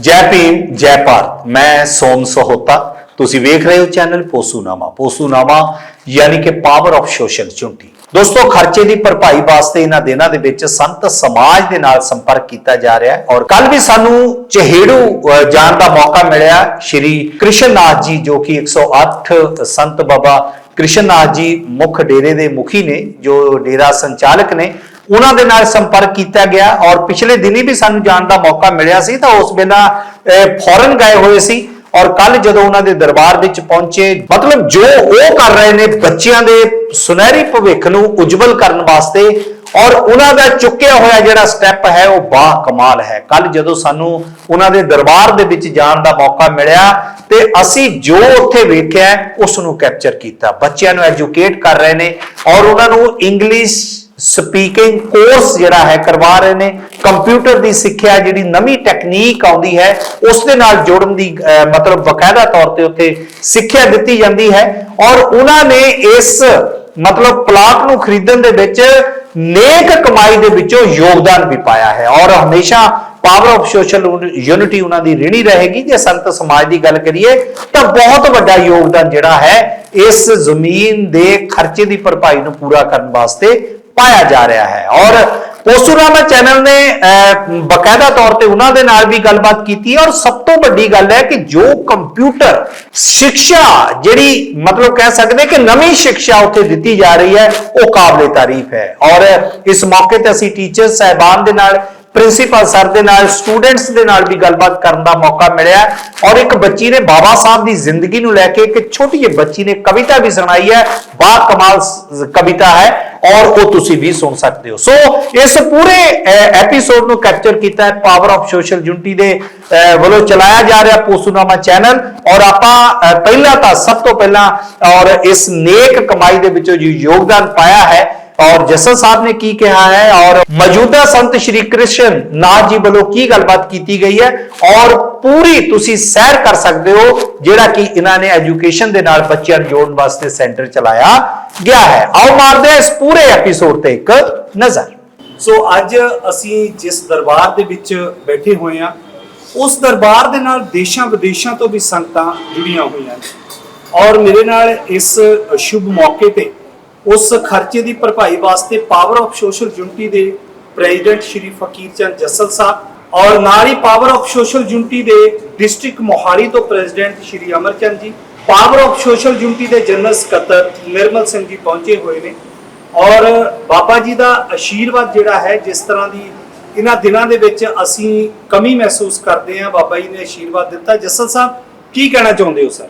ਜੈ ਭੀਮ, ਜੈ ਭਾਰਤ। ਮੈਂ ਸੋਮ ਸਹੋਤਾ। ਤੁਸੀਂ ਵੇਖ ਰਹੇ ਹੋ ਚੈਨਲ ਪੋਸੂਨਾਮਾ। ਪੋਸੂਨਾਮਾ ਯਾਨੀ ਕਿ ਪਾਵਰ ਆਫ ਸੋਸ਼ਲ ਚੁੰਟੀ ਦੋਸਤੋ, ਖਰਚੇ ਦੀ ਭਰਪਾਈ ਵਾਸਤੇ ਇਹਨਾਂ ਦਿਨਾਂ ਦੇ ਵਿੱਚ ਸੰਤ ਸਮਾਜ ਦੇ ਨਾਲ ਸੰਪਰਕ ਕੀਤਾ ਜਾ ਰਿਹਾ ਹੈ। ਔਰ ਕੱਲ ਵੀ ਸਾਨੂੰ ਚਹੇੜੂ ਜਾਣ ਦਾ ਮੌਕਾ ਮਿਲਿਆ। ਸ਼੍ਰੀ ਕ੍ਰਿਸ਼ਨਨਾਥ ਜੀ, ਜੋ ਕਿ 108 ਸੰਤ ਬਾਬਾ ਕ੍ਰਿਸ਼ਨਨਾਥ ਜੀ ਮੁੱਖ ਡੇਰੇ ਦੇ ਮੁਖੀ ਨੇ, ਜੋ ਡੇਰਾ ਸੰਚਾਲਕ ਨੇ ਉਹਨਾਂ ਦੇ ਨਾਲ ਸੰਪਰਕ ਕੀਤਾ ਗਿਆ ਔਰ ਪਿਛਲੇ ਦਿਨੀ ਵੀ ਸਾਨੂੰ ਜਾਣ ਦਾ ਮੌਕਾ ਮਿਲਿਆ ਸੀ ਤਾਂ ਉਸ ਵੇਲਾ ਫੌਰਨ ਗਏ ਹੋਏ ਸੀ ਔਰ ਕੱਲ ਜਦੋਂ ਉਹਨਾਂ ਦੇ ਦਰਬਾਰ ਵਿੱਚ ਪਹੁੰਚੇ, ਮਤਲਬ ਜੋ ਉਹ ਕਰ ਰਹੇ ਨੇ ਬੱਚਿਆਂ ਦੇ ਸੁਨਹਿਰੀ ਭਵਿੱਖ ਨੂੰ ਉਜਵਲ ਕਰਨ ਵਾਸਤੇ ਔਰ ਉਹਨਾਂ ਦਾ ਚੁੱਕਿਆ ਹੋਇਆ ਜਿਹੜਾ ਸਟੈਪ ਹੈ ਉਹ ਬਾ ਕਮਾਲ ਹੈ। ਕੱਲ ਜਦੋਂ ਸਾਨੂੰ ਉਹਨਾਂ ਦੇ ਦਰਬਾਰ ਦੇ ਵਿੱਚ ਜਾਣ ਦਾ ਮੌਕਾ ਮਿਲਿਆ ਤੇ ਅਸੀਂ ਜੋ ਉੱਥੇ ਵੇਖਿਆ, ਉਸ ਨੂੰ ਕੈਪਚਰ ਕੀਤਾ। ਬੱਚਿਆਂ ਨੂੰ ਐਜੂਕੇਟ ਕਰ ਰਹੇ ਨੇ ਔਰ ਉਹਨਾਂ ਨੂੰ ਇੰਗਲਿਸ਼ ਸਪੀਕਿੰਗ ਕੋਰਸ ਜਿਹੜਾ ਹੈ, ਕਰਵਾ ਰਹੇ ਨੇ। ਕੰਪਿਊਟਰ ਦੀ ਸਿੱਖਿਆ ਜਿਹੜੀ ਨਵੀਂ ਟੈਕਨੀਕ ਆਉਂਦੀ ਹੈ, ਉਸ ਦੇ ਨਾਲ ਜੋੜਨ ਦੀ ਮਤਲਬ ਬਕਾਇਦਾ ਤੌਰ ਤੇ ਉੱਥੇ ਸਿੱਖਿਆ ਦਿੱਤੀ ਜਾਂਦੀ ਹੈ। ਔਰ ਉਹਨਾਂ ਨੇ ਇਸ ਮਤਲਬ ਪਲਾਟ ਨੂੰ ਖਰੀਦਣ ਦੇ ਵਿੱਚ ਨੇਕ ਕਮਾਈ ਦੇ ਵਿੱਚੋਂ ਯੋਗਦਾਨ ਵੀ ਪਾਇਆ ਹੈ। ਔਰ ਹਮੇਸ਼ਾ ਪਾਵਰ ਆਫ ਸੋਸ਼ਲ ਯੂਨਿਟੀ ਉਹਨਾਂ ਦੀ ਰਿਣੀ ਰਹੇਗੀ। ਜੇ ਸੰਤ ਸਮਾਜ ਦੀ ਗੱਲ ਕਰੀਏ, ਤਾਂ ਬਹੁਤ ਵੱਡਾ ਯੋਗਦਾਨ ਜਿਹੜਾ ਹੈ, ਇਸ ਜ਼ਮੀਨ ਦੇ ਖਰਚੇ ਦੀ ਭਰਪਾਈ ਨੂੰ ਪੂਰਾ ਕਰਨ ਵਾਸਤੇ ਪਾਇਆ ਜਾ ਰਿਹਾ ਹੈ। ਔਰ ਪੋਸੂਰਾਮਾ ਚੈਨਲ ਨੇ ਅਹ, ਬਕਾਇਦਾ ਤੌਰ ਤੇ ਉਹਨਾਂ ਦੇ ਨਾਲ ਵੀ ਗੱਲਬਾਤ ਕੀਤੀ ਹੈ। ਔਰ ਸਭ ਤੋਂ ਵੱਡੀ ਗੱਲ ਹੈ ਕਿ ਜੋ ਕੰਪਿਊਟਰ ਸਿੱਖਿਆ ਜਿਹੜੀ ਮਤਲਬ ਕਹਿ ਸਕਦੇ ਕਿ ਨਵੀਂ ਸਿੱਖਿਆ ਉੱਥੇ ਦਿੱਤੀ ਜਾ ਰਹੀ ਹੈ ਉਹ ਕਾਬਲੇ ਤਾਰੀਫ ਹੈ। ਔਰ ਇਸ ਮੌਕੇ ਤੇ ਅਸੀਂ ਟੀਚਰ ਸਹਿਬਾਨ ਦੇ ਨਾਲ ਪ੍ਰਿੰਸੀਪਲ ਸਰ ਦੇ ਨਾਲ, ਸਟੂਡੈਂਟਸ ਦੇ ਨਾਲ ਵੀ ਗੱਲਬਾਤ ਕਰਨ ਦਾ ਮੌਕਾ ਮਿਲਿਆ ਔਰ ਇੱਕ ਬੱਚੀ ਨੇ ਬਾਬਾ ਸਾਹਿਬ ਦੀ ਜ਼ਿੰਦਗੀ ਨੂੰ ਲੈ ਕੇ ਇੱਕ ਛੋਟੀ ਜਿਹੀ ਬੱਚੀ ਨੇ ਕਵਿਤਾ ਵੀ ਸੁਣਾਈ ਹੈ। ਬਾ ਕਮਾਲ ਕਵਿਤਾ ਹੈ ਔਰ ਉਹ ਤੁਸੀਂ ਵੀ ਸੁਣ ਸਕਦੇ ਹੋ। ਸੋ ਇਸ ਪੂਰੇ ਐਪੀਸੋਡ ਨੂੰ ਕੈਪਚਰ ਕੀਤਾ ਹੈ ਪਾਵਰ ਆਫ ਸੋਸ਼ਲ ਯੂਨਿਟੀ ਦੇ ਵੱਲੋਂ ਚਲਾਇਆ ਜਾ ਰਿਹਾ ਪੋਸੂਨਾਮਾ ਚੈਨਲ। ਔਰ ਆਪਾਂ ਪਹਿਲਾਂ ਤਾਂ ਸਭ ਤੋਂ ਪਹਿਲਾਂ ਔਰ ਇਸ ਨੇਕ ਕਮਾਈ ਦੇ ਵਿੱਚੋਂ ਜੋ ਯੋਗਦਾਨ ਪਾਇਆ ਹੈ। ਔਰ ਜਸਲ ਸਾਹਿਬ ਨੇ ਕੀ ਕਿਹਾ ਹੈ ਔਰ ਮੌਜੂਦਾ ਸੰਤ ਸ਼੍ਰੀ ਕ੍ਰਿਸ਼ਨ ਨਾਥ ਜੀ ਵੱਲੋਂ ਕੀ ਗੱਲਬਾਤ ਕੀਤੀ ਗਈ ਹੈ ਔਰ ਪੂਰੀ ਤੁਸੀਂ ਸੈਰ ਕਰ ਸਕਦੇ ਹੋ ਜਿਹੜਾ ਕਿ ਇਹਨਾਂ ਨੇ ਐਜੂਕੇਸ਼ਨ ਦੇ ਨਾਲ ਬੱਚਿਆਂ ਨੂੰ ਜੋੜਨ ਵਾਸਤੇ ਸੈਂਟਰ ਚਲਾਇਆ ਗਿਆ ਹੈ ਆਓ ਮਾਰਦੇ ਹਾਂ ਇਸ ਪੂਰੇ ਐਪੀਸੋਡ ਤੇ ਇੱਕ ਨਜ਼ਰ ਸੋ ਅੱਜ ਅਸੀਂ ਜਿਸ ਦਰਬਾਰ ਦੇ ਵਿੱਚ ਬੈਠੇ ਹੋਏ ਆ ਉਸ ਦਰਬਾਰ ਦੇ ਨਾਲ ਦੇਸ਼ਾਂ ਵਿਦੇਸ਼ਾਂ ਤੋਂ ਵੀ ਸੰਗਤਾਂ ਜੁੜੀਆਂ ਹੋਈਆਂ ਔਰ ਮੇਰੇ ਨਾਲ ਇਸ ਸ਼ੁਭ ਮੌਕੇ ਤੇ ਉਸ ਖਰਚੇ ਦੀ ਭਰਪਾਈ ਵਾਸਤੇ ਪਾਵਰ ਆਫ ਸੋਸ਼ਲ ਯੂਨਿਟੀ ਦੇ ਪ੍ਰੈਜ਼ੀਡੈਂਟ ਸ਼੍ਰੀ ਫਕੀਰ ਚੰਦ ਜੱਸਲ ਸਾਹਿਬ ਔਰ ਨਾਲ ਹੀ ਪਾਵਰ ਆਫ ਸੋਸ਼ਲ ਯੂਨਿਟੀ ਦੇ ਡਿਸਟ੍ਰਿਕਟ ਮੋਹਾਲੀ ਤੋਂ president Shri Amarchand ji power of social unity ਦੇ ਜਨਰਲ ਸਕੱਤਰ ਨਿਰਮਲ ਸਿੰਘ ਜੀ ਪਹੁੰਚੇ ਹੋਏ ਨੇ। ਔਰ ਬਾਬਾ ਜੀ ਦਾ ਆਸ਼ੀਰਵਾਦ ਜਿਹੜਾ ਹੈ, ਜਿਸ ਤਰ੍ਹਾਂ ਦੀ ਇਹਨਾਂ ਦਿਨਾਂ ਦੇ ਵਿੱਚ ਅਸੀਂ ਕਮੀ ਮਹਿਸੂਸ ਕਰਦੇ ਹਾਂ, ਬਾਬਾ ਜੀ ਨੇ ਆਸ਼ੀਰਵਾਦ ਦਿੱਤਾ। ਜੱਸਲ ਸਾਹਿਬ, ਕੀ ਕਹਿਣਾ ਚਾਹੁੰਦੇ ਹੋ, ਸਰ?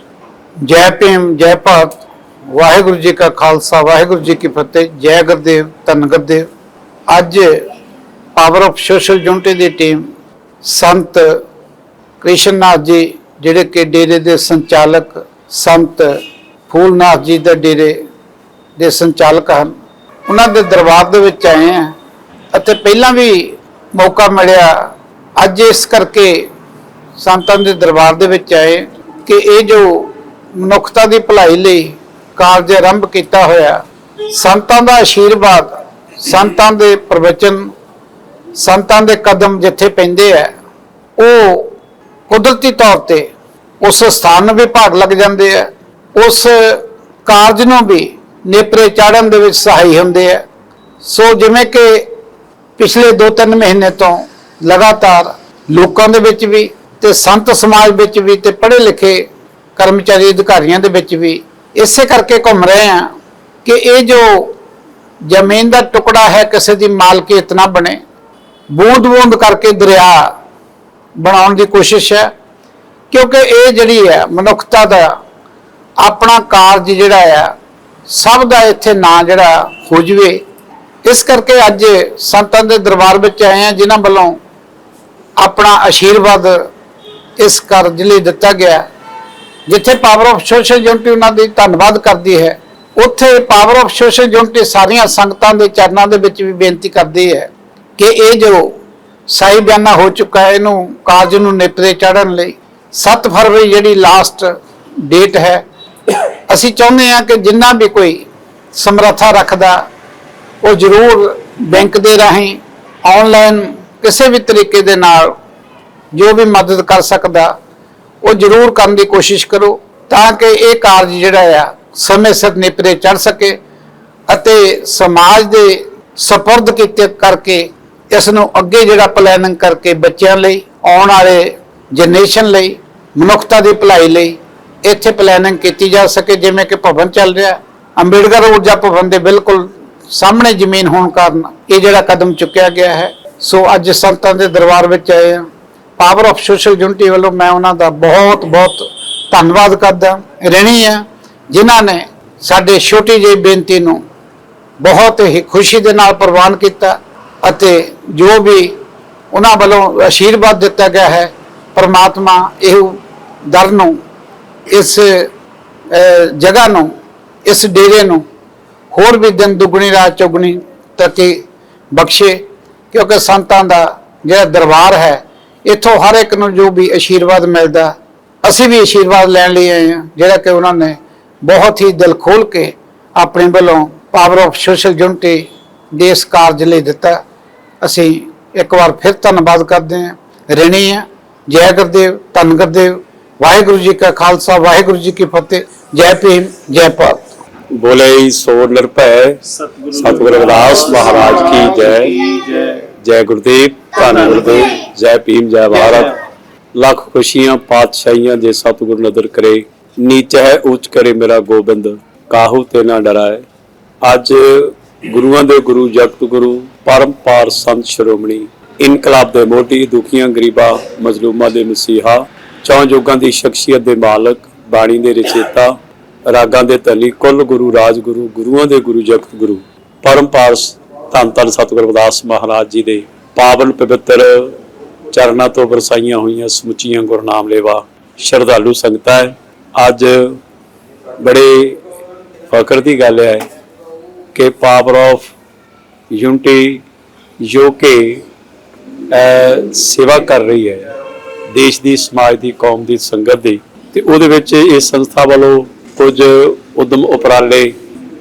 ਜੈ ਭੀਮ, ਜੈ ਭਾਰਤ। ਵਾਹਿਗੁਰੂ ਜੀ ਕਾ ਖਾਲਸਾ, ਵਾਹਿਗੁਰੂ ਜੀ ਕੀ ਫਤਿਹ, ਜੈ ਗੁਰਦੇਵ, ਧੰਨ ਗੁਰਦੇਵ। ਅੱਜ ਪਾਵਰ ਆਫ ਸੋਸ਼ਲ ਯੂਨਿਟੀ ਦੀ ਟੀਮ ਸੰਤ ਕ੍ਰਿਸ਼ਨਨਾਥ ਜੀ, ਜਿਹੜੇ ਕਿ ਡੇਰੇ ਦੇ ਸੰਚਾਲਕ ਸੰਤ ਫੂਲਨਾਥ ਜੀ ਦੇ ਡੇਰੇ ਦੇ ਸੰਚਾਲਕ ਹਨ, ਉਹਨਾਂ ਦੇ ਦਰਬਾਰ ਦੇ ਵਿੱਚ ਆਏ ਆ ਅਤੇ ਪਹਿਲਾਂ ਵੀ ਮੌਕਾ ਮਿਲਿਆ। ਅੱਜ ਇਸ ਕਰਕੇ ਸੰਤਾਂ ਦੇ ਦਰਬਾਰ ਦੇ ਵਿੱਚ ਆਏ ਕਿ ਇਹ ਜੋ ਮਨੁੱਖਤਾ ਦੀ ਭਲਾਈ ਲਈ ਕਾਰਜ ਆਰੰਭ ਕੀਤਾ ਹੋਇਆ। ਸੰਤਾਂ ਦਾ ਆਸ਼ੀਰਵਾਦ ਸੰਤਾਂ ਦੇ ਪ੍ਰਵਚਨ, ਸੰਤਾਂ ਦੇ ਕਦਮ ਜਿੱਥੇ ਪੈਂਦੇ ਆ, ਉਹ ਕੁਦਰਤੀ ਤੌਰ ਤੇ ਉਸ ਸਥਾਨ ਨੂੰ ਵੀ ਭਾਗ ਲੱਗ ਜਾਂਦੇ ਆ, ਉਸ ਕਾਰਜ ਨੂੰ ਵੀ ਨੇਪਰੇ ਚਾੜਨ ਦੇ ਵਿੱਚ ਸਹਾਈ ਹੁੰਦੇ ਆ। ਸੋ ਜਿਵੇਂ ਕਿ ਪਿਛਲੇ 2-3 ਮਹੀਨੇ ਤੋਂ ਲਗਾਤਾਰ ਲੋਕਾਂ ਦੇ ਵਿੱਚ ਵੀ ਤੇ ਸੰਤ ਸਮਾਜ ਵਿੱਚ ਵੀ ਤੇ ਪੜ੍ਹੇ ਲਿਖੇ ਕਰਮਚਾਰੀ ਅਧਿਕਾਰੀਆਂ ਦੇ ਵਿੱਚ ਵੀ ਇਸੇ ਕਰਕੇ ਘੁੰਮ ਰਹੇ ਆ ਕਿ ਇਹ ਜੋ ਜ਼ਮੀਨ ਦਾ ਟੁਕੜਾ ਹੈ, ਕਿਸੇ ਦੀ ਮਾਲਕੀਅਤ ਨਾ ਬਣੇ। ਬੂੰਦ-ਬੂੰਦ ਕਰਕੇ ਦਰਿਆ ਬਣਾਉਣ ਦੀ ਕੋਸ਼ਿਸ਼ ਹੈ, ਕਿਉਂਕਿ ਇਹ ਜਿਹੜੀ ਹੈ, ਮਨੁੱਖਤਾ ਦਾ ਆਪਣਾ ਕਾਰਜ ਜਿਹੜਾ ਆ ਸਭ ਦਾ ਇੱਥੇ ਨਾਂ ਜਿਹੜਾ ਹੋ ਜਵੇ। ਇਸ ਕਰਕੇ ਅੱਜ ਸੰਤਾਂ ਦੇ ਦਰਬਾਰ ਵਿੱਚ ਆਏ ਆ ਜਿਨ੍ਹਾਂ ਵੱਲੋਂ ਆਪਣਾ ਆਸ਼ੀਰਵਾਦ ਇਸ ਕਾਰਜ ਲਈ ਦਿੱਤਾ ਗਿਆ ਜਿੱਥੇ ਪਾਵਰ ਆਫ ਸੋਸ਼ਲ ਯੂਨਿਟੀ ਉਹਨਾਂ ਦੀ ਧੰਨਵਾਦ ਕਰਦੀ ਹੈ, ਉੱਥੇ ਪਾਵਰ ਆਫ ਸੋਸ਼ਲ ਯੂਨਿਟੀ ਸਾਰੀਆਂ ਸੰਗਤਾਂ ਦੇ ਚਰਨਾਂ ਦੇ ਵਿੱਚ ਵੀ ਬੇਨਤੀ ਕਰਦੀ ਹੈ ਕਿ ਇਹ ਜੋ ਸਾਈ ਬਿਆਨਾ ਹੋ ਚੁੱਕਾ ਹੈ, ਇਹਨੂੰ ਕਾਰਜ ਨੂੰ ਨੇਪਰੇ ਚੜਨ ਲਈ 7 ਫਰਵਰੀ ਜਿਹੜੀ ਲਾਸਟ ਡੇਟ ਹੈ, ਅਸੀਂ ਚਾਹੁੰਦੇ ਹਾਂ ਕਿ ਜਿੰਨਾ ਵੀ ਕੋਈ ਸਮਰੱਥਾ ਰੱਖਦਾ, ਉਹ ਜ਼ਰੂਰ ਬੈਂਕ ਦੇ ਰਾਹੀਂ ਆਨਲਾਈਨ ਕਿਸੇ ਵੀ ਤਰੀਕੇ ਦੇ ਨਾਲ ਜੋ ਵੀ ਮਦਦ ਕਰ ਸਕਦਾ ਉਹ ਜ਼ਰੂਰ ਕਰਨ ਦੀ ਕੋਸ਼ਿਸ਼ ਕਰੋ ਤਾਂ ਕਿ ਇਹ ਕਾਰਜ ਜਿਹੜਾ ਆ ਸਮੇਂ ਸਿਰ ਨਿਪਰੇ ਚੜ ਸਕੇ ਅਤੇ ਸਮਾਜ ਦੇ ਸਪੁਰਦ ਕੀਤੇ ਕਰਕੇ ਇਸ ਨੂੰ ਅੱਗੇ ਜਿਹੜਾ ਪਲੈਨਿੰਗ ਕਰਕੇ ਬੱਚਿਆਂ ਲਈ, ਆਉਣ ਵਾਲੇ ਜਨਰੇਸ਼ਨ ਲਈ, ਮਨੁੱਖਤਾ ਦੀ ਭਲਾਈ ਲਈ ਇੱਥੇ ਪਲੈਨਿੰਗ ਕੀਤੀ ਜਾ ਸਕੇ, ਜਿਵੇਂ ਕਿ ਭਵਨ ਚੱਲ ਰਿਹਾ। ਅੰਬੇਡਕਰ ਊਰਜਾ ਭਵਨ ਦੇ ਬਿਲਕੁਲ ਸਾਹਮਣੇ ਜ਼ਮੀਨ ਹੋਣ ਕਾਰਨ ਇਹ ਜਿਹੜਾ ਕਦਮ ਚੁੱਕਿਆ ਗਿਆ ਹੈ। ਸੋ ਅੱਜ ਸੰਤਾਂ ਦੇ ਦਰਬਾਰ ਵਿੱਚ ਆਏ ਹਾਂ। ਪਾਵਰ ਆਫ ਸੋਸ਼ਲ ਯੂਨਿਟੀ ਵੱਲੋਂ ਮੈਂ ਉਹਨਾਂ ਦਾ ਬਹੁਤ ਬਹੁਤ ਧੰਨਵਾਦ ਕਰਦਾ। ਰਹਿਣੀ ਹੈ, ਜਿਨ੍ਹਾਂ ਨੇ ਸਾਡੇ ਛੋਟੀ ਜਿਹੀ ਬੇਨਤੀ ਨੂੰ ਬਹੁਤ ਹੀ ਖੁਸ਼ੀ ਦੇ ਨਾਲ ਪ੍ਰਵਾਨ ਕੀਤਾ ਅਤੇ ਜੋ ਵੀ ਉਹਨਾਂ ਵੱਲੋਂ ਆਸ਼ੀਰਵਾਦ ਦਿੱਤਾ ਗਿਆ ਹੈ, ਪਰਮਾਤਮਾ ਇਹ ਦਰ ਨੂੰ, ਇਸ ਜਗ੍ਹਾ ਨੂੰ, ਇਸ ਡੇਰੇ ਨੂੰ ਹੋਰ ਵੀ ਦਿਨ ਦੁਗਣੀ, ਰਾਤ ਚੌਗਣੀ ਤਰੱਕੀ ਬਖਸ਼ੇ, ਕਿਉਂਕਿ ਸੰਤਾਂ ਦਾ ਜਿਹੜਾ ਦਰਬਾਰ ਹੈ ਇੱਥੋਂ ਹਰ ਇੱਕ ਨੂੰ ਜੋ ਵੀ ਅਸ਼ੀਰਵਾਦ ਮਿਲਦਾ ਅਸੀਂ ਵੀ ਅਸ਼ੀਰਵਾਦ ਲੈਣ ਲਈ ਆਏ ਹਾਂ ਜਿਹੜਾ ਕਿ ਉਹਨਾਂ ਨੇ ਬਹੁਤ ਹੀ ਦਿਲ ਖੋਲ ਕੇ ਆਪਣੇ ਵੱਲੋਂ ਪਾਵਰ ਆਫ ਸੋਸ਼ਲ ਯੂਨਿਟੀ ਦੇ ਇਸ ਕਾਰਜ ਲਈ ਦਿੱਤਾ। ਅਸੀਂ ਇੱਕ ਵਾਰ ਫਿਰ ਧੰਨਵਾਦ ਕਰਦੇ ਹਾਂ ਰਣੀ ਹੈ। ਜੈ ਗੁਰਦੇਵ ਧੰਨ ਗੁਰਦੇਵ ਵਾਹਿਗੁਰੂ ਜੀ ਕਾ ਖਾਲਸਾ ਵਾਹਿਗੁਰੂ ਜੀ ਕੀ ਫਤਿਹ ਜੈ ਭੀਮ ਜੈ ਭਾਰਤ। ਬੋਲੇ ਸੋ ਨਿਰਭੈ ਸਤਿਗੁਰੂ ਅਵਦਾਸ ਮਹਾਰਾਜ ਕੀ ਜੈ। ਜੈ ਗੁਰਦੇਵ ਧੰਨ ਗੁਰਦੇਵ ਜੈ ਭੀਮ ਜੈ ਭਾਰਤ। ਲੱਖ ਖੁਸ਼ੀਆਂ ਪਾਤਸ਼ਾਹੀਆਂ ਜੇ ਸਤਿਗੁਰ ਨਦਰ ਕਰੇ ਨੀਚ ਹੈ ਉੱਚ ਕਰੇ ਮੇਰਾ ਗੋਬਿੰਦ ਕਾਹੂ ਤੇ ਨਾ ਡਰਾਏ। ਅੱਜ ਗੁਰੂਆਂ ਦੇ ਗੁਰੂ ਜਗਤ ਗੁਰੂ ਪਰਮਪਾਰ ਸੰਤ ਸ਼੍ਰੋਮਣੀ ਇਨਕਲਾਬ ਦੇ ਮੋਢੀ ਦੁਖੀਆਂ ਗਰੀਬਾਂ ਮਜ਼ਲੂਮਾਂ ਦੇ ਮਸੀਹਾ ਚੌਂ ਜੋਗਾਂ ਦੀ ਸ਼ਖਸੀਅਤ ਦੇ ਮਾਲਕ ਬਾਣੀ ਦੇ ਰਚੇਤਾ ਰਾਗਾਂ ਦੇ ਤਲੀ ਕੁੱਲ ਗੁਰੂ ਰਾਜ ਗੁਰੂ ਗੁਰੂਆਂ ਦੇ ਗੁਰੂ ਜਗਤ ਗੁਰੂ ਪਰਮ ਪਰਮਪਾਰ ਧੰਨ ਧੰਨ ਸਤਿਗੁਰ ਰਵਿਦਾਸ ਮਹਾਰਾਜ ਜੀ ਦੇ ਪਾਵਨ ਪਵਿੱਤਰ ਚਰਨਾਂ ਤੋਂ ਵਰਸਾਈਆਂ ਹੋਈਆਂ ਸਮੁੱਚੀਆਂ ਗੁਰਨਾਮ ਲੇਵਾ ਸ਼ਰਧਾਲੂ ਸੰਗਤਾਂ ਹੈ। ਅੱਜ ਬੜੇ ਫਖਰ ਦੀ ਗੱਲ ਹੈ ਕਿ ਪਾਵਰ ਆਫ ਯੂਨਿਟੀ ਜੋ ਕਿ ਸੇਵਾ ਕਰ ਰਹੀ ਹੈ ਦੇਸ਼ ਦੀ, ਸਮਾਜ ਦੀ, ਕੌਮ ਦੀ, ਸੰਗਤ ਦੀ ਤੇ ਉਹਦੇ ਵਿੱਚ ਇਸ ਸੰਸਥਾ ਵੱਲੋਂ ਕੁਝ ਉਦਮ ਉਪਰਾਲੇ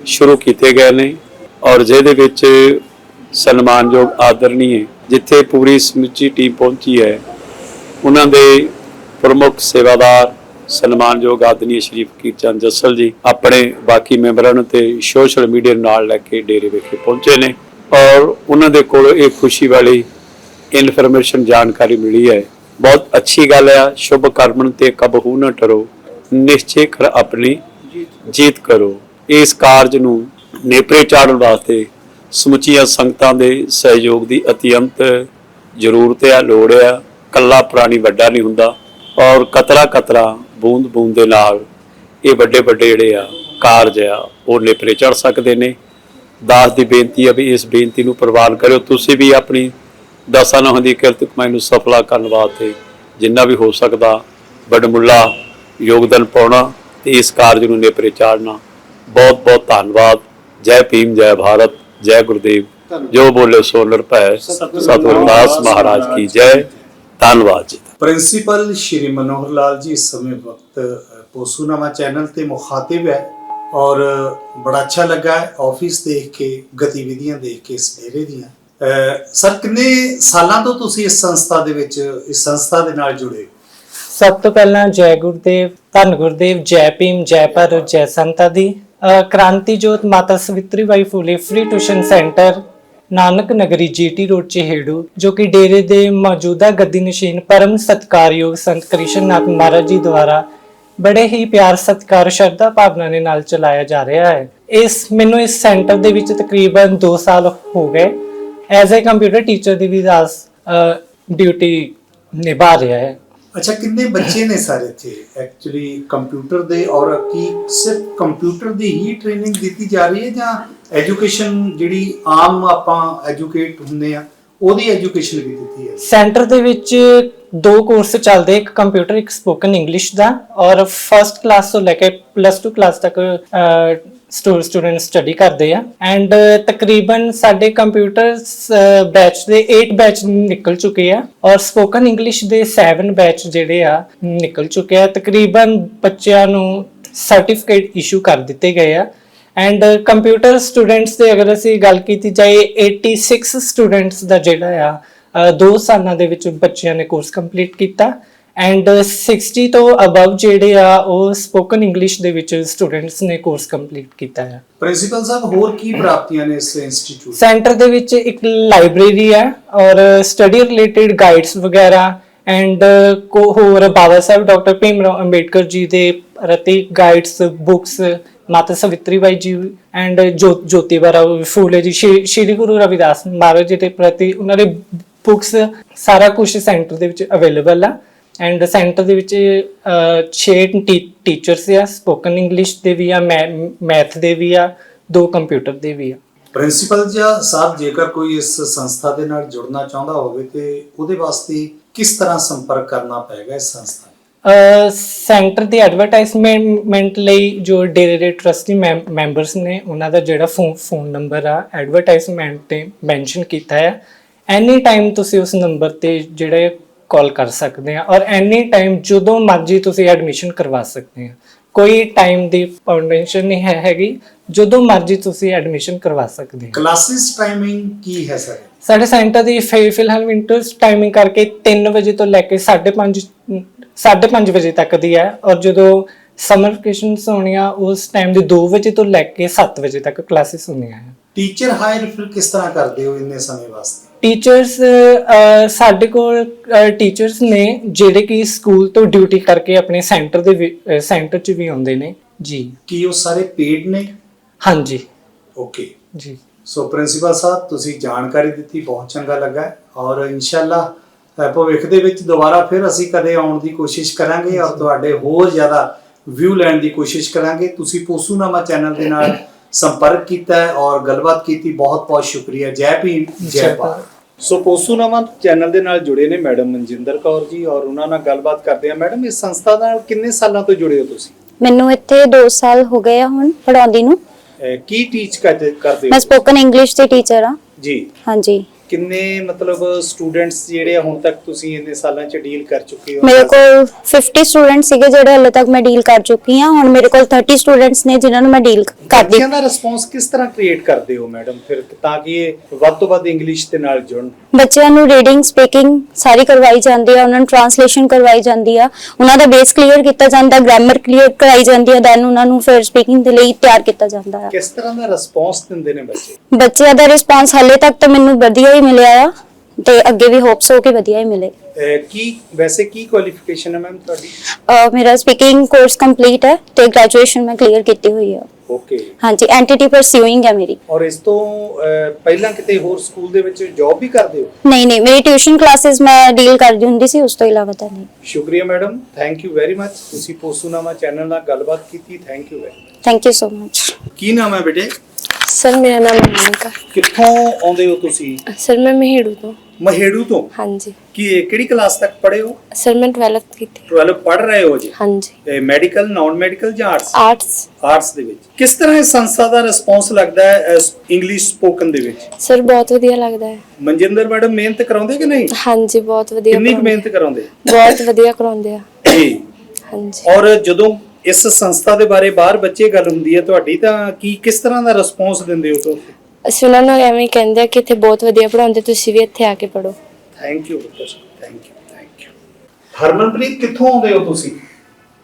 ਸ਼ੁਰੂ ਕੀਤੇ ਗਏ ਨੇ। ਔਰ ਜਿਹਦੇ ਵਿੱਚ ਸਨਮਾਨਯੋਗ ਆਦਰਨੀਏ ਜਿੱਥੇ ਪੂਰੀ ਸਮੁੱਚੀ ਟੀਮ ਪਹੁੰਚੀ ਹੈ ਉਹਨਾਂ ਦੇ ਪ੍ਰਮੁੱਖ ਸੇਵਾਦਾਰ ਸਨਮਾਨਯੋਗ ਆਦਰਨੀਏ ਸ਼੍ਰੀ ਫਕੀਰ ਚੰਦ ਜੱਸਲ ਜੀ ਆਪਣੇ ਬਾਕੀ ਮੈਂਬਰਾਂ ਨੂੰ ਤੇ ਸੋਸ਼ਲ ਮੀਡੀਆ ਨਾਲ ਲੈ ਕੇ ਡੇਰੇ ਵਿਖੇ ਪਹੁੰਚੇ ਨੇ। ਔਰ ਉਹਨਾਂ ਦੇ ਕੋਲ ਇਹ ਖੁਸ਼ੀ ਵਾਲੀ ਇਨਫੋਰਮੇਸ਼ਨ ਜਾਣਕਾਰੀ ਮਿਲੀ ਹੈ। ਬਹੁਤ ਅੱਛੀ ਗੱਲ ਹੈ ਸ਼ੁਭ ਕਰਮਨ ਤੇ ਕਬਹੂ ਨਾ ਟਰੋ ਨਿਸ਼ਚੈ ਕਰ ਆਪਣੀ ਜੀਤ ਕਰੋ। ਇਸ ਕਾਰਜ ਨੂੰ ਨੇਪਰੇ ਚਾੜਨ ਵਾਸਤੇ ਸਮੁੱਚੀਆਂ ਸੰਗਤਾਂ ਦੇ ਸਹਿਯੋਗ ਦੀ ਅਤਿਅੰਤ ਜ਼ਰੂਰਤ ਹੈ ਲੋੜ ਹੈ ਕੱਲਾ ਪ੍ਰਾਣੀ ਵੱਡਾ ਨਹੀਂ ਹੁੰਦਾ ਔਰ ਕਤਰਾ ਕਤਰਾ ਬੂੰਦ ਬੂੰਦ ਦੇ ਨਾਲ ਇਹ ਵੱਡੇ ਵੱਡੇ ਜਿਹੜੇ ਆ ਕਾਰਜ ਆ, ਉਹ ਨੇਪਰੇ ਚੜ ਸਕਦੇ ਨੇ। ਦਾਸ ਦੀ ਬੇਨਤੀ ਹੈ ਵੀ ਇਸ ਬੇਨਤੀ ਨੂੰ ਪ੍ਰਵਾਨ ਕਰਿਓ। ਤੁਸੀਂ ਵੀ ਆਪਣੀ ਦਸਾਂ ਨਹਾਂ ਦੀ ਕਿਰਤ ਕਮਾਈ ਨੂੰ ਸਫਲਾ ਕਰਨ ਵਾਸਤੇ ਜਿੰਨਾ ਵੀ ਹੋ ਸਕਦਾ ਬੜਮੁੱਲਾ ਯੋਗਦਾਨ ਪਾਉਣਾ ਤੇ ਇਸ ਕਾਰਜ ਨੂੰ ਨੇਪਰੇ ਚਾੜਨਾ। ਬਹੁਤ ਬਹੁਤ ਧੰਨਵਾਦ। ਜੈ ਭੀਮ ਜੈ ਭਾਰਤ ਜੈ ਗੁਰਦੇਵ। ਜੋ ਬੋਲੇ ਸੋ ਨਿਰਭੈ। ਸਤਿਗੁਰੂ ਦਾਸ ਮਹਾਰਾਜ ਕੀ ਜੈ। ਧੰਨਵਾਦ ਜੀ। ਪ੍ਰਿੰਸੀਪਲ ਸ਼੍ਰੀ ਮਨੋਹਰ ਲਾਲ ਜੀ ਇਸ ਸਮੇਂ ਵਕਤ ਪੋਸੂਨਾਮਾ ਚੈਨਲ ਤੇ ਮੁਖਾਤਿਬ ਹੈ ਔਰ ਬੜਾ ਅੱਛਾ ਲੱਗਾ ਹੈ ਆਫਿਸ ਦੇਖ ਕੇ ਗਤੀਵਿਧੀਆਂ ਦੇਖ ਕੇ ਇਸ ਡੇਰੇ ਦੀਆਂ ਸਰ ਕਿੰਨੇ ਸਾਲਾਂ ਤੋਂ ਤੁਸੀਂ ਇਸ ਸੰਸਥਾ ਦੇ ਵਿੱਚ ਇਸ ਸੰਸਥਾ ਦੇ ਨਾਲ ਜੁੜੇ? ਸਭ ਤੋਂ ਪਹਿਲਾਂ ਜੈ ਗੁਰਦੇਵ ਧੰਨ ਗੁਰਦੇਵ ਜੈ ਭੀਮ ਜੈ ਭਾਰਤ ਜੈ ਸੰਤਾ ਦੀ। Kranti Jyot Mata Savitri Bai Phule free tuition centre Nanak Nagri GT road, Chaheru, ਜੋ ਕਿ ਡੇਰੇ ਦੇ ਮੌਜੂਦਾ ਗੱਦੀ ਨਸ਼ੀਨ ਪਰਮ ਸਤਕਾਰਯੋਗ ਸੰਤ ਕ੍ਰਿਸ਼ਨਨਾਥ ਮਹਾਰਾਜ ਜੀ ਦੁਆਰਾ ਬੜੇ ਹੀ ਪਿਆਰ, ਸਤਿਕਾਰ, ਸ਼ਰਧਾ ਭਾਵਨਾ ਦੇ ਨਾਲ ਚਲਾਇਆ ਜਾ ਰਿਹਾ ਹੈ। ਇਸ, ਮੈਨੂੰ ਇਸ ਸੈਂਟਰ ਦੇ ਵਿੱਚ ਤਕਰੀਬਨ 2 ਸਾਲ ਹੋ ਗਏ। ਐਜ਼ ਅ ਕੰਪਿਊਟਰ ਟੀਚਰ ਦੀ ਵੀ ਦਾਸ ਡਿਊਟੀ ਨਿਭਾ ਰਿਹਾ ਹੈ। ਅੱਛਾ, ਕਿੰਨੇ ਬੱਚੇ ਨੇ ਸਾਰੇ ਇੱਥੇ? ਐਕਚੁਅਲੀ ਕੰਪਿਊਟਰ ਦੇ ਔਰ ਕੀ ਸਿਰਫ ਕੰਪਿਊਟਰ ਦੀ ਹੀ ਟ੍ਰੇਨਿੰਗ ਦਿੱਤੀ ਜਾ ਰਹੀ ਹੈ ਜਾਂ ਐਜੂਕੇਸ਼ਨ ਜਿਹੜੀ ਆਮ ਆਪਾਂ ਐਜੂਕੇਟ ਹੁੰਦੇ ਆ, ਉਹਦੀ ਐਜੂਕੇਸ਼ਨ ਵੀ ਦਿੱਤੀ ਹੈ? ਸੈਂਟਰ ਦੇ ਵਿੱਚ ਦੋ ਕੋਰਸ ਚੱਲਦੇ, ਇੱਕ ਕੰਪਿਊਟਰ ਇੱਕ ਸਪੋਕਨ ਇੰਗਲਿਸ਼ ਦਾ ਔਰ ਫਰਸਟ ਕਲਾਸ ਤੋਂ ਲੈ ਕੇ ਪਲੱਸ 2 ਕਲਾਸ ਤੱਕ ਸਟੂਡੈਂਟ ਸਟੱਡੀ ਕਰਦੇ ਆ ਐਂਡ ਤਕਰੀਬਨ ਸਾਡੇ ਕੰਪਿਊਟਰ ਬੈਚ ਦੇ 8 ਬੈਚ ਨਿਕਲ ਚੁੱਕੇ ਆ ਔਰ ਸਪੋਕਨ ਇੰਗਲਿਸ਼ ਦੇ 7 ਬੈਚ ਜਿਹੜੇ ਆ ਨਿਕਲ ਚੁੱਕੇ ਆ। ਤਕਰੀਬਨ ਬੱਚਿਆਂ ਨੂੰ ਸਰਟੀਫਿਕੇਟ ਇਸ਼ੂ ਕਰ ਦਿੱਤੇ ਗਏ ਆ। ਐਂਡ ਕੰਪਿਊਟਰ ਸਟੂਡੈਂਟਸ ਦੇ ਅਗਰ ਅਸੀਂ ਗੱਲ ਕੀਤੀ ਜਾਏ 86 ਸਟੂਡੈਂਟਸ ਦਾ ਜਿਹੜਾ ਆ ਅ, ਦੋ ਸਾਲਾਂ ਦੇ ਵਿੱਚ ਬੱਚਿਆਂ ਨੇ ਕੋਰਸ ਕੰਪਲੀਟ ਕੀਤਾ। ਐਂਡ 60 ਤੋਂ ਅਬਵ ਜਿਹੜੇ ਆ ਉਹ ਸਪੋਕਨ ਇੰਗਲਿਸ਼ ਦੇ ਵਿੱਚ ਸਟੂਡੈਂਟਸ ਨੇ ਕੋਰਸ ਕੰਪਲੀਟ ਕੀਤਾ ਹੈ। ਪ੍ਰਿੰਸੀਪਲ ਸਾਹਿਬ ਹੋਰ ਕੀ ਪ੍ਰਾਪਤੀਆਂ ਨੇ ਇਸ ਇੰਸਟੀਚਿਊਟ ਸੈਂਟਰ ਦੇ ਵਿੱਚ ਇੱਕ ਲਾਇਬ੍ਰੇਰੀ ਹੈ ਔਰ ਸਟੱਡੀ ਰਿਲੇਟਡ ਗਾਈਡਸ ਵਗੈਰਾ ਐਂਡ ਕੋ ਹੋਰ ਬਾਬਾ ਸਾਹਿਬ ਡਾਕਟਰ ਭੀਮਰਾਓ ਅੰਬੇਡਕਰ ਜੀ ਦੇ ਪ੍ਰਤੀ ਗਾਈਡਸ ਬੁੱਕਸ ਮਾਤਾ ਸਵਿਤਰੀ ਬਾਈ ਜੀ ਐਂਡ ਜੋਤੀ ਬਾਰਾਓ ਫੂਲੇ ਜੀ ਸ਼੍ਰੀ ਸ਼੍ਰੀ ਗੁਰੂ ਰਵਿਦਾਸ ਮਹਾਰਾਜ ਜੀ ਦੇ ਪ੍ਰਤੀ ਉਹਨਾਂ ਦੇ ਬੁੱਕਸ ਸਾਰਾ ਕੁਝ ਸੈਂਟਰ ਦੇ ਵਿੱਚ ਅਵੇਲੇਬਲ ਆ। ਐਂਡ ਸੈਂਟਰ ਦੇ ਵਿੱਚ 6 ਟੀਚਰਸ ਆ ਸਪੋਕਨ ਇੰਗਲਿਸ਼ ਦੇ ਵੀ ਆ ਮੈਥ ਦੇ ਵੀ ਆ ਦੋ ਕੰਪਿਊਟਰ ਦੇ ਵੀ ਆ ਪ੍ਰਿੰਸੀਪਲ ਜੀ ਸਾਹਿਬ ਜੇਕਰ ਕੋਈ ਇਸ ਸੰਸਥਾ ਦੇ ਨਾਲ ਜੁੜਨਾ ਚਾਹੁੰਦਾ ਹੋਵੇ ਤੇ ਉਹਦੇ ਵਾਸਤੇ ਕਿਸ ਤਰ੍ਹਾਂ ਸੰਪਰਕ ਕਰਨਾ ਪਏਗਾ ਇਸ ਸੰਸਥਾ? ਸੈਂਟਰ ਦੀ ਐਡਵਰਟਾਈਜ਼ਮੈਂਟ ਲਈ ਜੋ ਡੇਰੇ ਟਰਸਟੀ ਮੈਂਬਰਸ ਨੇ ਉਹਨਾਂ ਦਾ ਜਿਹੜਾ ਫੋਨ ਫੋਨ ਨੰਬਰ ਆ ਐਡਵਰਟਾਈਜ਼ਮੈਂਟ ਤੇ ਮੈਂਸ਼ਨ ਕੀਤਾ ਹੈ ਐਨੀ ਟਾਈਮ ਤੁਸੀਂ ਉਸ ਨੰਬਰ ਤੇ ਜਿਹੜੇ ਕਾਲ ਕਰ ਸਕਦੇ ਆ ਔਰ ਐਨੀ ਟਾਈਮ ਜਦੋਂ ਮਰਜ਼ੀ ਤੁਸੀਂ ਐਡਮਿਸ਼ਨ ਕਰਵਾ ਸਕਦੇ ਆ ਕੋਈ ਟਾਈਮ ਦੀ ਪਾਉਂਡੇਸ਼ਨ ਨਹੀਂ ਹੈ ਹੈਗੀ ਜਦੋਂ ਮਰਜ਼ੀ ਤੁਸੀਂ ਐਡਮਿਸ਼ਨ ਕਰਵਾ ਸਕਦੇ ਆ ਕਲਾਸਿਸ ਟਾਈਮਿੰਗ ਕੀ ਹੈ ਸਰ ਸਾਡੇ ਸੈਂਟਰ ਦੀ ਫਿਲਹਾਲ ਵਿੰਟਰਸ ਟਾਈਮਿੰਗ ਕਰਕੇ 3 ਵਜੇ ਤੋਂ ਲੈ ਕੇ 5:30 5:30 ਵਜੇ ਤੱਕ ਦੀ ਹੈ ਔਰ ਜਦੋਂ ਸਮਰ ਵਕੇਸ਼ਨਸ ਹੋਣੀਆਂ ਉਸ ਟਾਈਮ ਦੇ 2 ਵਜੇ ਤੋਂ ਲੈ ਕੇ 7 ਵਜੇ ਤੱਕ ਕਲਾਸਿਸ ਹੁੰਦੀਆਂ ਹੈ। ਟੀਚਰ ਹਾਇਰ ਫਿਰ ਕਿਸ ਤਰ੍ਹਾਂ ਕਰਦੇ ਹੋ ਇੰਨੇ ਸਮੇਂ ਵਾਸਤੇ? ਟੀਚਰਸ ਸਾਡੇ ਕੋਲ ਟੀਚਰਸ ਨੇ ਜਿਹੜੇ ਕਿ ਸਕੂਲ ਤੋਂ ਡਿਊਟੀ ਕਰਕੇ ਆਪਣੇ ਸੈਂਟਰ ਦੇ ਸੈਂਟਰ 'ਚ ਵੀ ਆਉਂਦੇ ਨੇ। ਜੀ। ਕੀ ਉਹ ਸਾਰੇ ਪੇਡ ਨੇ? ਹਾਂਜੀ। ਓਕੇ ਜੀ। ਸੋ ਪ੍ਰਿੰਸੀਪਲ ਸਾਹਿਬ ਤੁਸੀਂ ਜਾਣਕਾਰੀ ਦਿੱਤੀ ਬਹੁਤ ਚੰਗਾ ਲੱਗਾ। ਔਰ ਇਨਸ਼ਾਅੱਲਾ ਭਵਿੱਖ ਦੇ ਵਿੱਚ ਦੁਬਾਰਾ ਫਿਰ ਅਸੀਂ ਕਦੇ ਆਉਣ ਦੀ ਕੋਸ਼ਿਸ਼ ਕਰਾਂਗੇ ਔਰ ਤੁਹਾਡੇ ਹੋਰ ਜ਼ਿਆਦਾ ਵਿਊ ਲੈਣ ਦੀ ਕੋਸ਼ਿਸ਼ ਕਰਾਂਗੇ। ਤੁਸੀਂ ਪੋਸੂਨਾਮਾ ਚੈਨਲ ਦੇ ਨਾਲ ਸੰਪਰਕ ਕੀਤਾ ਹੈ ਔਰ ਗੱਲਬਾਤ ਕੀਤੀ ਬਹੁਤ ਬਹੁਤ ਸ਼ੁਕਰੀਆ ਜੈ ਭੀਮ ਜੈ ਭਾਰਤ। ਸੋ ਪੋਸੂਨਾਮਾ ਚੈਨਲ ਦੇ ਨਾਲ ਜੁੜੇ ਨੇ ਮੈਡਮ ਮਨਜਿੰਦਰ ਕੌਰ ਜੀ ਔਰ ਉਹਨਾਂ ਨਾਲ ਗੱਲਬਾਤ ਕਰਦੇ ਆ ਮੈਡਮ ਇਸ ਸੰਸਥਾ ਨਾਲ ਕਿੰਨੇ ਸਾਲਾਂ ਤੋਂ ਜੁੜੇ ਹੋ ਤੁਸੀਂ? ਮੈਨੂੰ ਇੱਥੇ 2 ਸਾਲ ਹੋ ਗਏ ਆ ਹੁਣ ਪੜਾਉਂਦੀ ਨੂੰ। ਕੀ ਟੀਚ ਕਰਦੇ ਮੈਂ ਹੋ ਸਪੋਕਨ ਇੰਗਲਿਸ਼ ਦੀ ਟੀਚਰ ਆ ਜੀ। ਹਾਂਜੀ। ਕਿੰਨੇ ਮਤਲਬ ਸਟੂਡੈਂਟਸ ਜਿਹੜੇ ਆ ਹੁਣ ਤੱਕ ਤੁਸੀਂ ਇੰਨੇ ਸਾਲਾਂ ਚ ਡੀਲ ਕਰ ਚੁੱਕੇ ਹੋ? ਮੇਰੇ ਕੋਲ 50 ਸਟੂਡੈਂਟ ਸੀਗੇ ਜਿਹੜੇ ਹਲੇ ਤੱਕ ਮੈਂ ਡੀਲ ਕਰ ਚੁੱਕੀ ਹਾਂ। ਹੁਣ ਮੇਰੇ ਕੋਲ 30 ਸਟੂਡੈਂਟਸ ਨੇ ਜਿਨ੍ਹਾਂ ਨੂੰ ਮੈਂ ਡੀਲ ਕਰਦੀ ਬੱਚਿਆਂ ਦਾ ਰਿਸਪੌਂਸ ਕਿਸ ਤਰ੍ਹਾਂ ਕ੍ਰੀਏਟ ਕਰਦੇ ਹੋ ਮੈਡਮ ਫਿਰ ਤਾਂ ਕਿ ਇਹ ਵੱਧ ਤੋਂ ਵੱਧ ਇੰਗਲਿਸ਼ ਦੇ ਨਾਲ ਜੁੜਨ। ਬੱਚਿਆਂ ਨੂੰ ਰੀਡਿੰਗ ਸਪੀਕਿੰਗ ਸਾਰੀ ਕਰਵਾਈ ਜਾਂਦੀ ਆ ਉਹਨਾਂ ਨੂੰ ਟ੍ਰਾਂਸਲੇਸ਼ਨ ਕਰਵਾਈ ਜਾਂਦੀ ਆ। ਉਹਨਾਂ ਦਾ ਬੇਸ ਕਲੀਅਰ ਕੀਤਾ ਜਾਂਦਾ ਗ੍ਰਾਮਰ ਕਲੀਅਰ ਕਰਾਈ ਜਾਂਦੀ ਆ ਦੈਨ ਉਹਨਾਂ ਨੂੰ ਫਿਰ ਸਪੀਕਿੰਗ ਦੇ ਲਈ ਤਿਆਰ ਕੀਤਾ ਜਾਂਦਾ ਆ। ਕਿਸ ਤਰ੍ਹਾਂ ਦਾ ਰਿਸਪੌਂਸ ਦਿੰਦੇ ਨੇ ਬੱਚੇ? ਬੱਚਿਆਂ ਦਾ ਰਿਸਪਾਂਸ ਹਲੇ ਤੱਕ ਤਾਂ ਮੈਨੂੰ ਵਧੀਆ ਹੀ ਮਿਲਿਆ ਆ ਤੇ ਅੱਗੇ ਵੀ ਹੋਪਸ ਹੋ ਕਿ ਵਧੀਆ ਹੀ ਮਿਲੇ ਅਹ ਕੀ ਵੈਸੇ ਕੀ ਕੁਆਲੀਫਿਕੇਸ਼ਨ ਹੈ ਮੈਮ ਤੁਹਾਡੀ? ਅਹ ਮੇਰਾ ਸਪੀਕਿੰਗ ਕੋਰਸ ਕੰਪਲੀਟ ਹੈ ਤੇ ਗ੍ਰੈਜੂਏਸ਼ਨ ਮੈਂ ਕਲੀਅਰ ਕੀਤੀ ਹੋਈ ਹੈ ਓਕੇ ਹਾਂਜੀ ਐਂਟੀਟੀ ਪਰਸਿਊਇੰਗ ਹੈ ਮੇਰੀ। ਔਰ ਇਸ ਤੋਂ ਅਹ, ਪਹਿਲਾਂ ਕਿਤੇ ਹੋਰ ਸਕੂਲ ਦੇ ਵਿੱਚ ਜੌਬ ਵੀ ਕਰਦੇ ਹੋ? ਨਹੀਂ ਨਹੀਂ ਮੇਰੀ ਟਿਊਸ਼ਨ ਕਲਾਸਿਸ ਮੈਂ ਡੀਲ ਕਰਦੀ ਹੁੰਦੀ ਸੀ ਉਸ ਤੋਂ ਇਲਾਵਾ ਤਾਂ ਨਹੀਂ। ਸ਼ੁਕਰੀਆ madam thank you very much ਤੁਸੀਂ ਪੋਸੂਨਾਮਾ ਚੈਨਲ ਨਾਲ ਗੱਲਬਾਤ ਕੀਤੀ thank you very thank you so much ਕੀ ਨਾਮ ਹੈ ਬੇਟੇ? ਸਰ ਮੇਰਾ ਨਾਮ ਮਨੀਕਾ। ਕਿੱਥੋਂ ਆਉਂਦੇ ਹੋ ਤੁਸੀਂ? ਸਰ ਮੈਂ ਮਹਿੜੂ ਤੋਂ। ਮਹੇੜੂ ਤੋਂ? ਹਾਂਜੀ। ਕੀ ਕਿਹੜੀ ਕਲਾਸ ਤੱਕ ਪੜ੍ਹੇ ਹੋ? ਸਰ ਮੈਂ 12th ਕੀਤੀ। 12 ਪੜ੍ਹ ਰਹੇ ਹੋ ਜੀ? ਹਾਂਜੀ। ਮੈਡੀਕਲ ਨਾਨ ਮੈਡੀਕਲ ਜਾਂ ਆਰਟਸ ਆਰਟਸ ਆਰਟਸ ਦੇ ਵਿੱਚ। ਕਿਸ ਤਰ੍ਹਾਂ ਇਸ ਸੰਸਥਾ ਦਾ ਰਿਸਪੌਂਸ ਲੱਗਦਾ ਹੈ ਇੰਗਲਿਸ਼ ਸਪੋਕਨ ਦੇ ਵਿੱਚ? ਸਰ ਬਹੁਤ ਵਧੀਆ ਲੱਗਦਾ ਹੈ। ਮਨਜਿੰਦਰ ਮੈਡਮ ਮਿਹਨਤ ਕਰਾਉਂਦੇ ਕਿ ਨਹੀਂ? ਹਾਂਜੀ ਬਹੁਤ ਵਧੀਆ ਕਿੰਨੀ। ਮਿਹਨਤ ਕਰਾਉਂਦੇ? ਬਹੁਤ ਵਧੀਆ ਕਰਾਉਂਦੇ ਆ। ਜੀ। ਹਾਂਜੀ। ਔਰ ਜਦੋਂ ਇਸ ਸੰਸਥਾ ਦੇ ਬਾਰੇ ਬਾਹਰ ਬੱਚੇ ਗੱਲ ਹੁੰਦੀ ਹੈ ਤੁਹਾਡੀ ਤਾਂ ਕੀ ਕਿਸ ਤਰ੍ਹਾਂ ਦਾ ਰਿਸਪੌਂਸ ਦਿੰਦੇ ਹੋ ਤੁਸੀਂ? ਅਸੀਂ ਉਹਨਾਂ ਨੂੰ ਐਵੇਂ ਹੀ ਕਹਿੰਦੇ ਆ ਕਿ ਇੱਥੇ ਬਹੁਤ ਵਧੀਆ ਪੜਾਉਂਦੇ ਤੁਸੀਂ ਵੀ ਇੱਥੇ ਆ ਕੇ ਪੜੋ thank you thank you thank you Harmanpreet ਕਿੱਥੋਂ ਆਉਂਦੇ ਹੋ ਤੁਸੀਂ?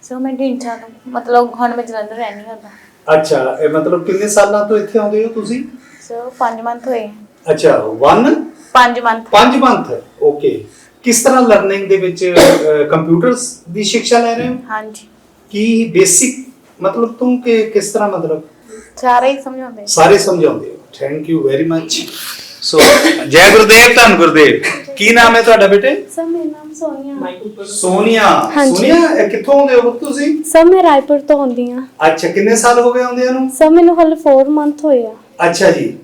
ਸੋ ਮੈਂ ਢੀਂਚਾ ਤੋਂ ਮਤਲਬ ਹੁਣ ਮੈਂ ਜਲੰਧਰ ਰਹਿਣੀ ਹੁੰਦਾ ਅੱਛਾ ਇਹ ਮਤਲਬ ਕਿੰਨੇ ਸਾਲਾਂ ਤੋਂ ਇੱਥੇ ਆਉਂਦੇ ਹੋ ਤੁਸੀਂ? ਸੋ 5 ਮੰਥ ਹੋਏ ਅੱਛਾ 1 5 ਮੰਥ 5 ਮੰਥ ਓਕੇ ਕਿਸ ਤਰ੍ਹਾਂ ਲਰਨਿੰਗ ਦੇ ਵਿੱਚ ਕੰਪਿਊਟਰਸ ਦੀ ਸਿੱਖਿਆ ਲੈ ਰਹੇ ਹੋ? ਹਾਂਜੀ। ਕੀ ਬੇਸਿਕ ਮਤਲਬ ਤੁਮ ਕਿ ਕਿਸ ਤਰ੍ਹਾਂ ਮਤਲਬ? ਸਾਰੇ ਹੀ ਸਮਝਾਉਂਦੇ ਸਾਰੇ ਸਮਝਾਉਂਦੇ ਹੋ। Thank you very much so ਜੈ ਗੁਰਦੇਵ ਧੰਨ ਗੁਰਦੇਵ। ਕੀ ਨਾਮ ਹੈ ਤੁਹਾਡਾ ਬੇਟੇ? ਸਰ ਮੇਰਾ ਨਾਮ ਸੋਨੀਆ। ਸੋਨੀਆ। ਹਾਂਜੀ। ਸੋਨੀਆ ਇਹ ਕਿੱਥੋਂ ਆਉਂਦੇ ਹੋ ਤੁਸੀਂ? ਸਰ ਮੈਂ ਰਾਏਪੁਰ ਤੋਂ ਆਉਂਦੀ ਆ ਅੱਛਾ ਕਿੰਨੇ ਸਾਲ ਹੋ ਗਏ ਆਉਂਦਿਆਂ ਨੂੰ? ਸਰ ਮੈਨੂੰ ਹਲੇ 4 ਮੰਥ ਹੋਏ ਆ। ਅੱਛਾ ਜੀ। ਹਾਂਜੀ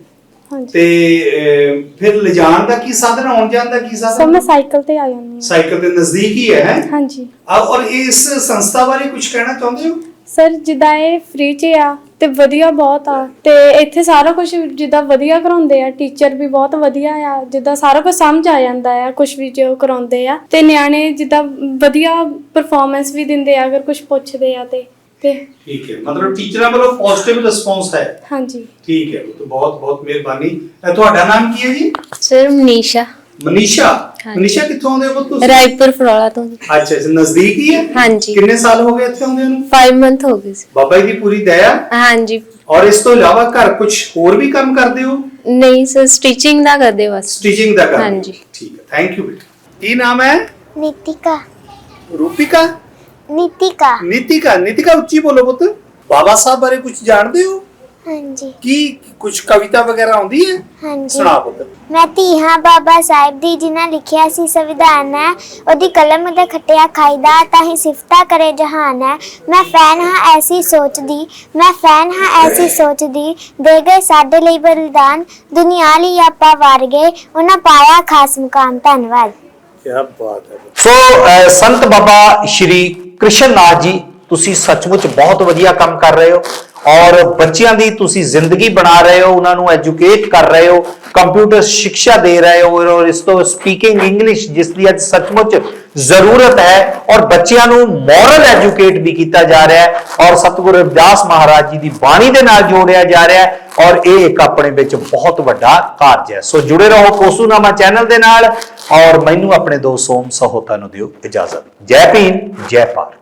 ਤੇ ਅਹ, ਫਿਰ ਲਿਜਾਣ ਦਾ ਕੀ ਸਾਧਨ ਆਉਣ ਜਾਣ ਦਾ ਕੀ ਸਰ ਸਾਧਨ ਮੈਂ ਸਾਈਕਲ ਤੇ ਆ ਜਾਂਦੀ ਆ ਸਾਈਕਲ ਦੇ ਨਜ਼ਦੀਕ ਹੀ ਹੈ ਹੈਂ? ਹਾਂਜੀ। ਆ ਔਰ ਇਸ ਸੰਸਥਾ ਬਾਰੇ ਕੁਝ ਕਹਿਣਾ ਚਾਹੁੰਦੇ ਹੋ? ਸਰ ਜਿੱਦਾਂ ਇਹ ਫ੍ਰੀ ਚ ਆ ਤੇ ਵਧੀਆ ਬਹੁਤ ਆ ਤੇ ਇੱਥੇ ਸਾਰਾ ਕੁਝ ਜਿੱਦਾਂ ਵਧੀਆ ਕਰਾਉਂਦੇ ਆ ਟੀਚਰ ਵੀ ਬਹੁਤ ਵਧੀਆ ਆ ਜਿੱਦਾਂ ਸਾਰਾ ਕੁਝ ਸਮਝ ਆ ਜਾਂਦਾ ਆ ਕੁਝ ਵੀ ਜੋ ਕਰਾਉਂਦੇ ਆ ਤੇ ਨਿਆਣੇ ਜਿੱਦਾਂ ਵਧੀਆ ਪਰਫਾਰਮੈਂਸ ਵੀ ਦਿੰਦੇ ਆ ਅਗਰ ਕੁਝ ਪੁੱਛਦੇ ਆ ਤੇ। ਤੇ ਠੀਕ ਹੈ। ਮਤਲਬ ਟੀਚਰਾਂ ਵੱਲੋਂ ਪੋਜ਼ਿਟਿਵ ਰਿਸਪੌਂਸ ਹੈ। ਹਾਂਜੀ। ਠੀਕ ਹੈ। ਤਾਂ ਬਹੁਤ ਬਹੁਤ ਮਿਹਰਬਾਨੀ। ਇਹ ਤੁਹਾਡਾ ਨਾਮ ਕੀ ਹੈ ਜੀ? ਸਰ ਮਨੀਸ਼ਾ। ਮਨੀਸ਼ਾ? ਮਨੀਸ਼ਾ ਕਿੱਥੋਂ ਆਉਂਦੇ ਹੋ ਤੁਸੀਂ? ਰਾਏਪੁਰ ਫਰੋਲਾ ਤੋਂ ਅੱਛਾ ਅੱਛਾ। ਨਜ਼ਦੀਕ ਹੀ ਹੈ? ਹਾਂਜੀ। ਕਿੰਨੇ ਸਾਲ ਹੋ ਗਏ ਇੱਥੇ ਆਉਂਦੇ ਨੂੰ? 5 ਮੰਥ ਹੋ ਗਏ ਸੀ। ਬਾਬਾ ਜੀ ਦੀ ਪੂਰੀ ਦਇਆ? ਹਾਂਜੀ। ਔਰ ਇਸ ਤੋਂ ਇਲਾਵਾ ਘਰ ਕੁਝ ਹੋਰ ਵੀ ਕੰਮ ਕਰਦੇ ਹੋ? ਨਹੀਂ ਸਰ ਸਟਿਚਿੰਗ ਦਾ ਕਰਦੇ ਬਸ। ਸਟਿਚਿੰਗ ਦਾ ਕੰਮ ਹਾਂਜੀ। ਠੀਕ ਹੈ। ਥੈਂਕ ਯੂ ਬੇਟਾ। ਕੀ ਨਾਮ ਹੈ? ਨੀਤਿਕਾ। ਰੂਪਿਕਾ? ਨੀਤਿਕਾ। ਨੀਤਿਕਾ ਨੀਤਿਕਾ ਉੱਚੀ ਬੋਲੋ ਪੁੱਤ। ਬਾਬਾ ਸਾਹਿਬ ਬਾਰੇ ਕੁਝ ਜਾਣਦੇ ਹੋ? ਹਾਂਜੀ। ਕੀ ਕੁਝ ਕਵਿਤਾ ਵਗੈਰਾ ਆਉਂਦੀ ਹੈ? ਹਾਂਜੀ। ਸੁਣਾ ਪੁੱਤ। ਮੈਂ ਧੀਹਾਂ ਬਾਬਾ ਸਾਹਿਬ ਦੀ ਜਿਨ੍ਹਾਂ ਲਿਖਿਆ ਸੀ ਸੰਵਿਧਾਨ ਹੈ ਉਹਦੀ ਕਲਮ ਦਾ ਖੱਟਿਆ ਖਾਈਦਾ ਤਾਂ ਹੀ ਸਿਫਤਾ ਕਰੇ ਜਹਾਨ ਹੈ। ਮੈਂ ਫੈਨ ਹਾਂ ਐਸੀ ਸੋਚ ਦੀ ਮੈਂ ਫੈਨ ਹਾਂ ਐਸੀ ਸੋਚ ਦੀ ਦੇ ਗਏ ਸਾਡੇ ਲਈ ਬਲਿਦਾਨ ਦੁਨੀਆ ਲਈ ਆਪਾਂ ਵਾਰ ਗਏ ਉਹਨਾਂ ਪਾਇਆ ਖਾਸ ਮੁਕਾਮ ਧੰਨਵਾਦ। ਕੀ ਬਾਤ ਹੈ ਸੋ ਸੰਤ ਬਾਬਾ ਸ਼੍ਰੀ ਕ੍ਰਿਸ਼ਨ ਨਾਥ ਜੀ, ਤੁਸੀਂ ਸੱਚਮੁੱਚ ਬਹੁਤ ਵਧੀਆ ਕੰਮ ਕਰ ਰਹੇ ਹੋ ਔਰ ਬੱਚਿਆਂ ਦੀ ਤੁਸੀਂ ਜ਼ਿੰਦਗੀ ਬਣਾ ਰਹੇ ਹੋ, ਉਹਨਾਂ ਨੂੰ ਐਜੂਕੇਟ ਕਰ ਰਹੇ ਹੋ ਕੰਪਿਊਟਰ ਸਿੱਖਿਆ ਦੇ ਰਹੇ ਹੋ ਔਰ ਇਸ ਤੋਂ ਸਪੀਕਿੰਗ ਇੰਗਲਿਸ਼ ਜਿਸ ਦੀ ਅੱਜ ਸੱਚਮੁੱਚ ਜ਼ਰੂਰਤ ਹੈ ਔਰ ਬੱਚਿਆਂ ਨੂੰ ਮੋਰਲ ਐਜੂਕੇਟ ਵੀ ਕੀਤਾ ਜਾ ਰਿਹਾ ਹੈ ਔਰ ਸਤਿਗੁਰੂ ਰਵਿਦਾਸ ਮਹਾਰਾਜ ਜੀ ਦੀ ਬਾਣੀ ਦੇ ਨਾਲ ਜੋੜਿਆ ਜਾ ਰਿਹਾ ਹੈ ਔਰ ਇਹ ਇੱਕ ਆਪਣੇ ਵਿੱਚ ਬਹੁਤ ਵੱਡਾ ਕਾਰਜ ਹੈ। ਸੋ ਜੁੜੇ ਰਹੋ ਕੋਸੂਨਾਮਾ ਚੈਨਲ ਦੇ ਨਾਲ ਔਰ ਮੈਨੂੰ ਆਪਣੇ ਦੋ ਸੋਮ ਸਹੋਤਾ ਨੂੰ ਦਿਓ ਇਜਾਜ਼ਤ। ਜੈ ਭੀਮ ਜੈ ਭਾਰਤ।